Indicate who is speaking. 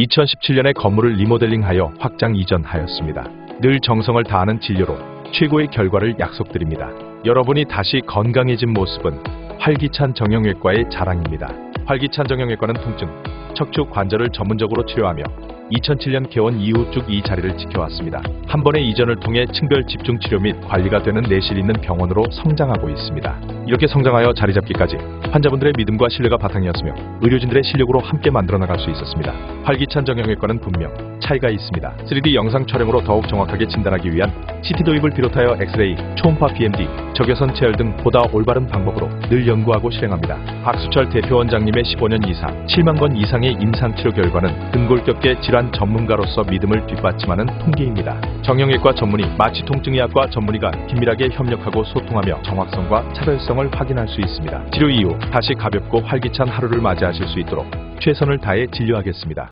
Speaker 1: 2017년에 건물을 리모델링하여 확장 이전하였습니다. 늘 정성을 다하는 진료로 최고의 결과를 약속드립니다. 여러분이 다시 건강해진 모습은 활기찬 정형외과의 자랑입니다. 활기찬 정형외과는 통증, 척추 관절을 전문적으로 치료하며 2007년 개원 이후 쭉 이 자리를 지켜왔습니다. 한 번의 이전을 통해 층별 집중 치료 및 관리가 되는 내실 있는 병원으로 성장하고 있습니다. 이렇게 성장하여 자리 잡기까지 환자분들의 믿음과 신뢰가 바탕이었으며 의료진들의 실력으로 함께 만들어 나갈 수 있었습니다. 활기찬 정형외과는 분명 차이가 있습니다. 3D 영상 촬영으로 더욱 정확하게 진단하기 위한 CT 도입을 비롯하여 엑스레이, 초음파 PMD, 적외선 체열 등 보다 올바른 방법으로 늘 연구하고 실행합니다. 박수철 대표원장님의 15년 이상, 7만 건 이상의 임상 치료 결과는 등골격계 질환 전문가로서 믿음을 뒷받침하는 통계입니다. 정형외과 전문의, 마취통증의학과 전문의가 긴밀하게 협력하고 소통하며 정확성과 차별성을 확인할 수 있습니다. 치료 이후 다시 가볍고 활기찬 하루를 맞이하실 수 있도록 최선을 다해 진료하겠습니다.